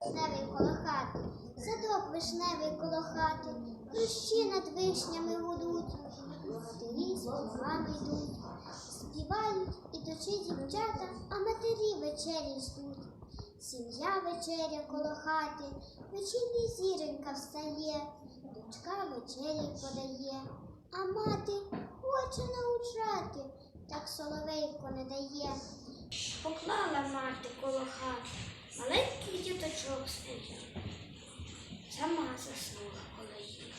Вишневий коло хати, садок вишневий коло хати, хрущі над вишнями гудуть, матері з плугами йдуть, співають і ідучи дівчата, а матері вечері ждуть. Сім'я вечеря коло хати, вечірня зіронька встає, дочка вечері подає, а мати хоче научати, так соловейко не дає. Поклала мати коло хати, маленький діточок стояв. Сама заснула коло їх.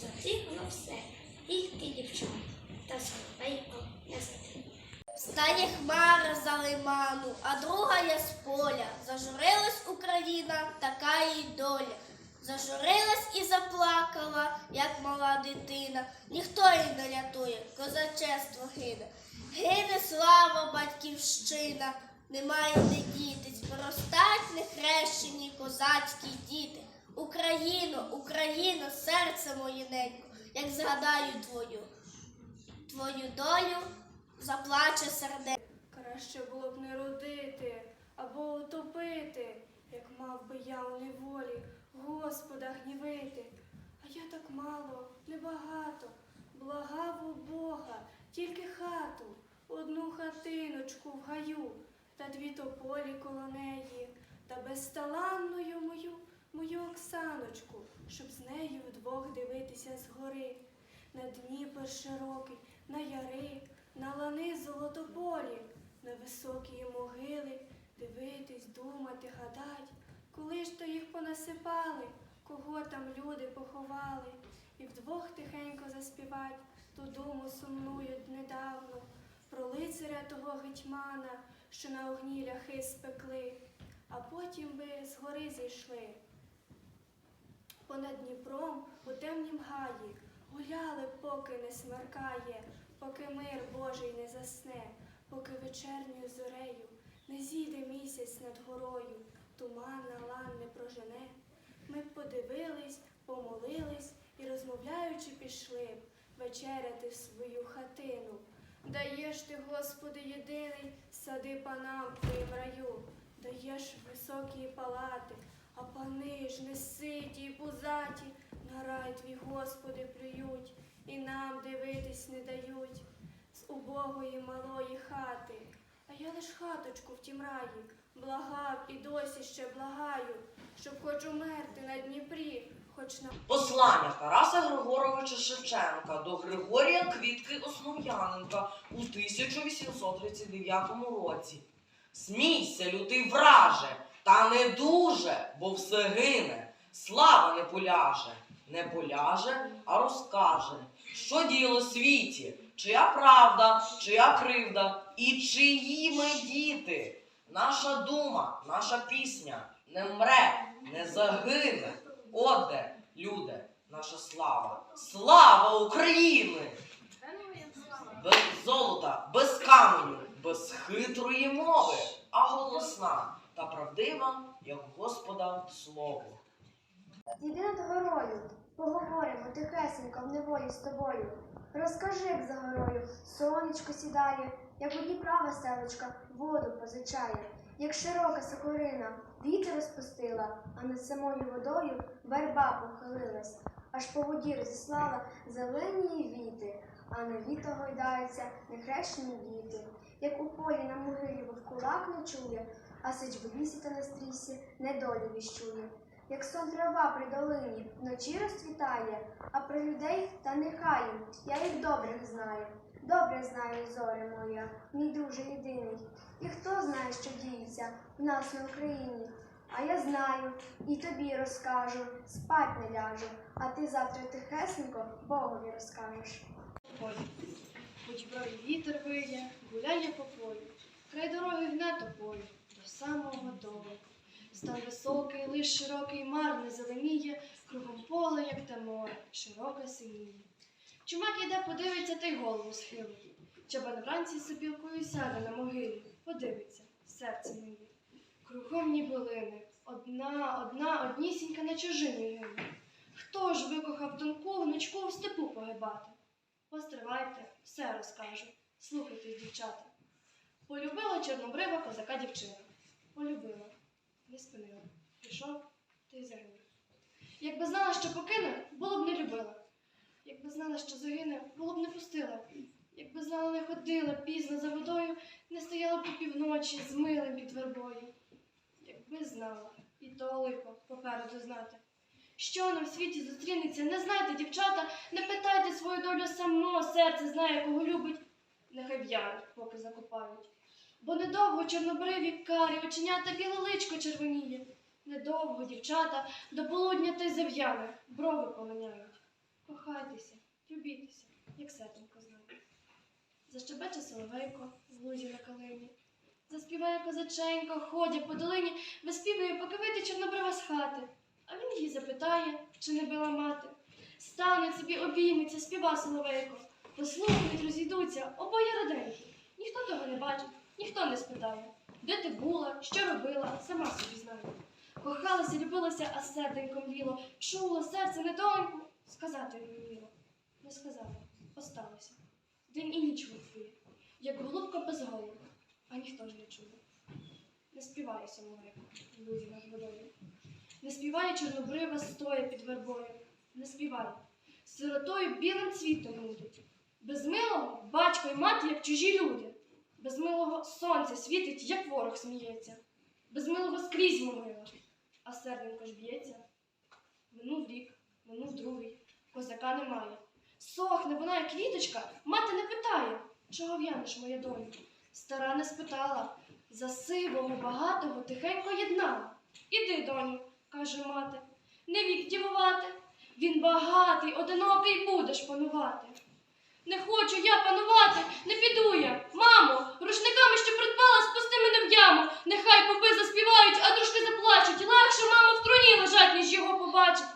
Затихло все, тільки дівчат, та соловейко не затихло. Стає хмара за лиману, а друга я з поля. Зажурилась Україна, така їй доля. Зажурилась і заплакала, як мала дитина. Ніхто її не рятує, козачество гине. Гине слава батьківщина, немає де дітись, поростать нехрещені козацькі діти. Україно, Україно, серце моє ненько, як згадаю твою, твою долю, заплаче серденько. Краще було б не родити або утопити, як мав би я у неволі Господа гнівити. А я так мало, небагато, благав у Бога, тільки хату, одну хатиночку в гаю, та дві тополі коло неї, та безталанною мою, мою Оксаночку, щоб з нею вдвох дивитися згори. На Дніпр широкий, на яри, на лани золотоболі, на високі могили, дивитись, думати, гадать, коли ж то їх понасипали, кого там люди поховали, і вдвох тихенько заспівать ту думу сумнують недавно, про лицаря того гетьмана, що на огні ляхи спекли, а потім би з гори зійшли. Понад Дніпром у темнім гаї гуляли, поки не смеркає, поки мир Божий не засне, поки вечерньою зорею не зійде місяць над горою, туман на лан не прожене. Ми б подивились, помолились і, розмовляючи, пішли б вечеряти в свою хатину. Даєш ти, Господи, єдиний, сади панам твоїм раю, даєш високі палати, а пани ж не ситі й пузаті, на рай твій, Господи, плюють, і нам дивитись не дають. З убогої малої хати. А я лиш хаточку в тім раї, благав і досі ще благаю, щоб хоч умерти на Дніпрі, хоч на Послання Тараса Григоровича Шевченка до Григорія Квітки Основ'яненка у 1839 році. Смійся, лютий враже, та не дуже, бо все гине. Слава не поляже, не поляже, а розкаже, що діло світі, чия правда, чия кривда і чиї ми діти. Наша дума, наша пісня не мре, не загине. Оде, люди, наша слава. Слава України! Без золота, без каменю, без хитрої мови, а голосна та правдива, як Господа слово. Йди над горою, поговоримо тихесенько в неволі з тобою. Розкажи, як за горою сонечко сідає, як у Дніпра веселочка воду позичає, як широка сокорина вітер розпустила, а над самою водою верба похилилась, аж по воді розіслала зелені віти, а на віта гойдаються нехрещені діти. Як у полі на могилі вовкулак ночує, а сич в лісі та на стрісі недолю віщує. Як сон трава при долині вночі розцвітає, а про людей та нехай я їх добре знаю. Добре знаю, зоре моя, мій друже єдиний. І хто знає, що діється в нас на Україні? А я знаю і тобі розкажу, спать не ляжу, а ти завтра тихесенько Богові розкажеш. Хоч брові вітер виє, гуляє по полю, край дороги гне тополю, до самого дому. Стан високий, лиш широкий мар не зеленіє, кругом поле, як те море, широке синіє. Чумак іде, подивиться, та й голову схилить. Чабан вранці сопілкою сяде на могилі, подивиться, серце моє. Кругом ніби лини, одна, одна, однісінька на чужині гине. Хто ж викохав тонку гнучку в степу погибати? Постривайте, все розкажу. Слухайте, дівчата. Полюбила чорнобрива козака дівчина. Полюбила, не спинила. пішов, та й загинув. Якби знала, що покине, було б не любила. Якби знала, що загине, було б не пустила. Якби знала, не ходила пізно за водою, не стояла по півночі з милим під вербою. Якби знала, і то лихо попереду знати. Що нам в світі зустрінеться, не знайте, дівчата, не питайте свою долю само, серце знає, кого любить. Нехай в'януть, поки закопають. Бо недовго чорнобриві карі, оченята біле личко червоніє. Недовго, дівчата, до полудня й зав'яне, брови полиняють. Кохайтеся, любітеся, як сетенько знає. Защебече соловейко в лузі на калині. Заспіває козаченько, ходя по долині, виспівує, поки вийде чорнобрива з хати. А він її запитає, чи не била мати. Стане собі обійметься, співа соловейко. Послухають, розійдуться, обоє раденькі. Ніхто того не бачить, ніхто не спитає. Де ти була, що робила, сама собі знає. Кохалася, любилася, а серденько мліло. Чуло серце недоленьку, сказати не вміло. Не сказала, осталося. День і ніч виплює, як голубка без голови, а ніхто ж не чує. Не співає самогрека в над водою. Не співає чорнобрива стоя під вербою. Не співає. Сиротою білим цвітом нудить. Без милого батько й мати, як чужі люди. Без милого сонце світить, як ворог сміється. Без милого скрізь могила, а серденько ж б'ється. Минув рік, минув другий, козака немає. Сохне вона, як квіточка, мати не питає, чого в'янеш, моя доню. Стара не спитала, за сивого багатого тихенько єднала. Іди, доню, каже мати, не вік дівувати. Він багатий, одинокий будеш панувати. Не хочу я панувати, не піду я. Мамо, рушниками, що придбала, спусти мене в яму. Нехай попи заспівають, а дружки заплачуть. Легше мама в труні лежать, ніж його побачить.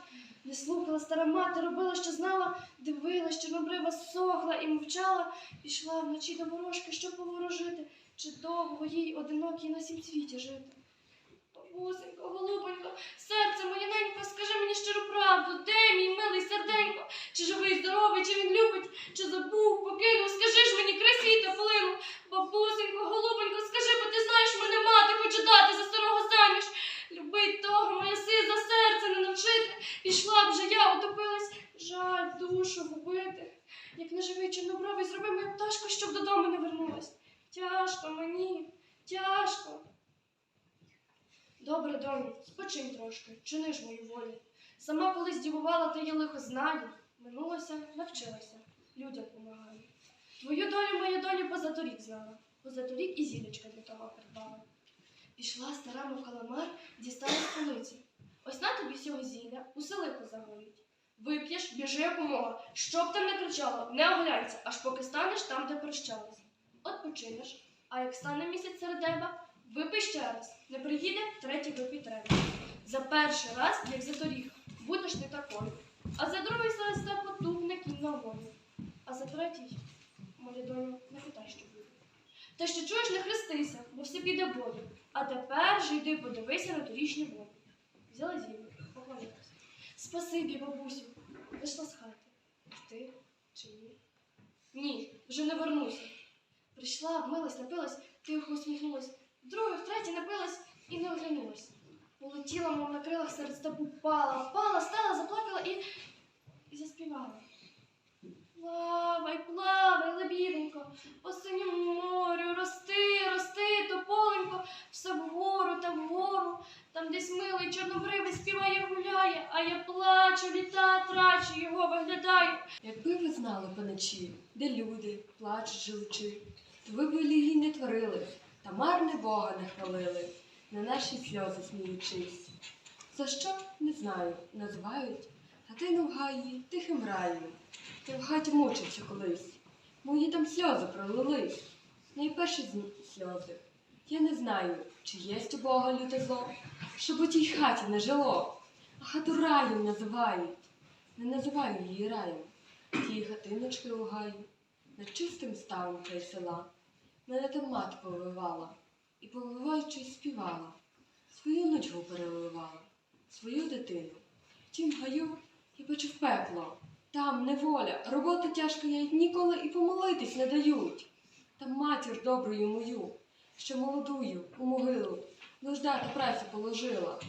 Не слухала стара мати, робила, що знала, дивилась, чорнобрива сохла і мовчала, пішла вночі до ворожки, щоб поворожити, чи довго їй одинокій на сім світі жити. Бабусенько, голубонько, серце моє ненько, скажи мені щиру правду, де мій милий серденько, чи живий, здоровий, чи він любить, чи забув, покинув, скажи ж мені, край та полину. Бабусенько, голубонько, скажи, бо ти знаєш мене мати, хоче дати за старого заміж. Любить того, моя си за серце не навчити. Я, утопилась, жаль, душу губити. Як неживий чорнобровий, зроби мою пташку, щоб додому не вернулась. Тяжко мені, тяжко. Добре, доню, спочинь трошки, чини ж мою волю. Сама колись дівувала, та я лихо знаю. Минулося, навчилася, людям помагаю. Твою долю, моя долю позаторік знала. Позаторік і зілечка для того придбала. Пішла стара мов каламар, дістала з полиці. Ось на тобі сього зілля, у селику загоїть. Вип'єш, біжи якомога, щоб там не кричало, не огляйся, аж поки станеш там, де прощалися. От починеш, а як стане місяць серед неба, випий ще раз. Не приїде, третій випий треба. За перший раз, як за торік, будеш ти такою. А за другий залисте потухне кінь на волю. А за третій, моя доню, не питай, що буде. Та що чуєш, не хрестися, бо все піде бою. А тепер же йди подивися на торічню воду. Взяла зілля, поклонилася. Спасибі, бабусю, вийшла з хати. Ти чи ні? Ні, вже не вернуся. Прийшла, вмилась, напилась, тихо усміхнулась. Вдруге, втретє напилась і не оглянулась. Полетіла, мов на крилах серед степу пала, впала, стала, заплакала і, і заспівала. Плавай, плавай, лебіденько, милий чорнобривий співає, гуляє, а я плачу, літа трачу, його виглядаю. Якби ви знали паничі, де люди плачуть живучи, то ви б лігій не творили, та марне Бога не хвалили, на наші сльози сміючись. За що не знаю, називають хатину в гаї тихим раєм. Я в хаті мучився колись. Мої там сльози пролились. Найперші сльози. Я не знаю, чи єсть у Бога люте зло, щоб у тій хаті не жило, а хату раєм називають. Не називаю її раєм. Ті хатиночки у гаї, над чистим ставом край села. Мене там мати повивала, і повиваючи співала, свою ночку переливала, свою дитину. В тім гаю я бачив пекло, там неволя, робота тяжка я й ніколи і помолитись не дають. Там матір доброю мою, що молодую у могилу, нужда та працю положила.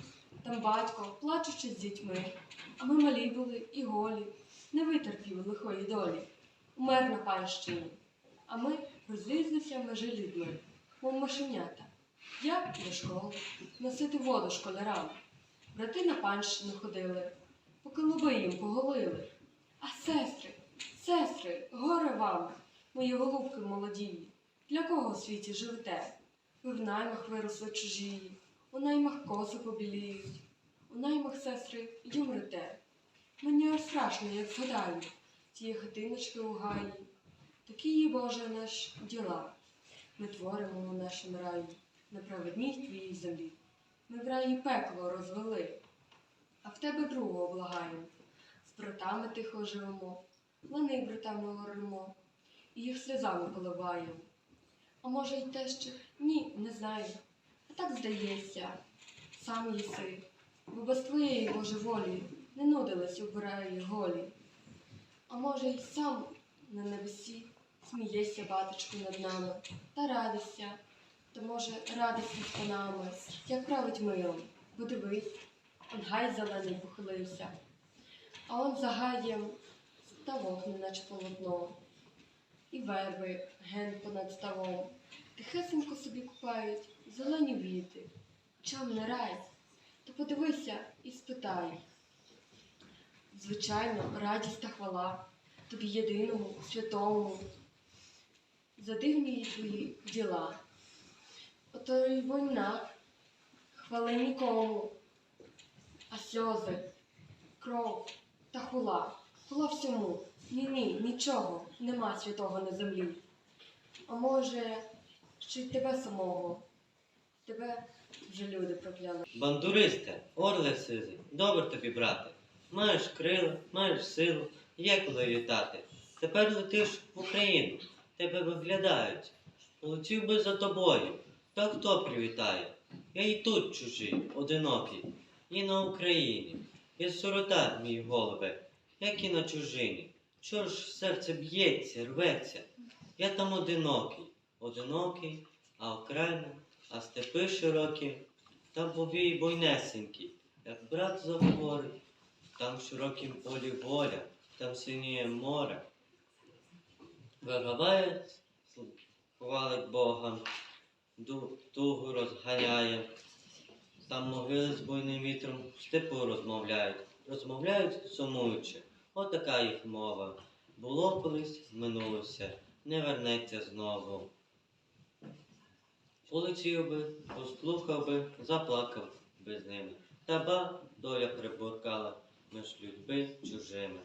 Там батько, плачучи з дітьми, а ми малі були і голі, не витерпів лихої долі. Умер на панщині, а ми розлізлися межи людьми, мов машенята. Я до школи, носити воду школярам. Брати на панщину ходили, поки лоби їм поголили. А сестри, сестри, горе вам, мої голубки молодії, для кого в світі живете? Ви в наймах виросли чужії, у наймах коси побіліють, у наймах сестри й умрете. Мені аж страшно, як згадаю, ті хатиночки у гаї, такі є, Боже, наш діла. Ми творимо у нашому раї, на праведній твоїй землі. Ми в раї пекло розвели, а в тебе другого благаємо. З братами тихо живемо, лани братами оремо, і їх сльозами поливаємо. А може й те ще ні, не знаю. А так здається, сам єси, бо без твоєї Боже волі не нудились у голі. А може й сам на небесі смієшся, батечку, над нами, та радишся, та може радості з панами, як править миром, бо дивись, он гай зелений похилився, а он за гаєм ставок, неначе полотно, і верби ген понад ставом. Тихесенько собі купають зелені віти. Чом не рай? То подивися і спитай. Звичайно, радість та хвала тобі єдиному, святому, за дивні твої діла. Ото й війна, хвали нікому, а сльози, кров та хула, хула всьому. Ні, ні, нічого, нема святого на землі. А може, й тебе самого, тебе вже люди прокляли. Бандуристе, орле сизий, добре тобі, брате. Маєш крила, маєш силу, є коли літати. Тепер летиш в Україну, тебе виглядають. Полетів би за тобою, та хто привітає? Я і тут чужий, одинокий, і на Україні. Я сирота, мій голубе, як і на чужині. Чого ж серце б'ється, рветься? Я там одинокий, одинокий, а окраїна, а степи широкі, там повій бойнесенький, як брат заговорить, там в широкім полі воля, там синіє море. Виграває, хвалить Бога, тугу розганяє, там могили з буйним вітром в степу розмовляють, розмовляють сумуючи. Отака їх мова. Було колись, минулося, не вернеться знову. Полетів би, послухав би, заплакав би з ними. Та ба доля прибуркала між людьми чужими.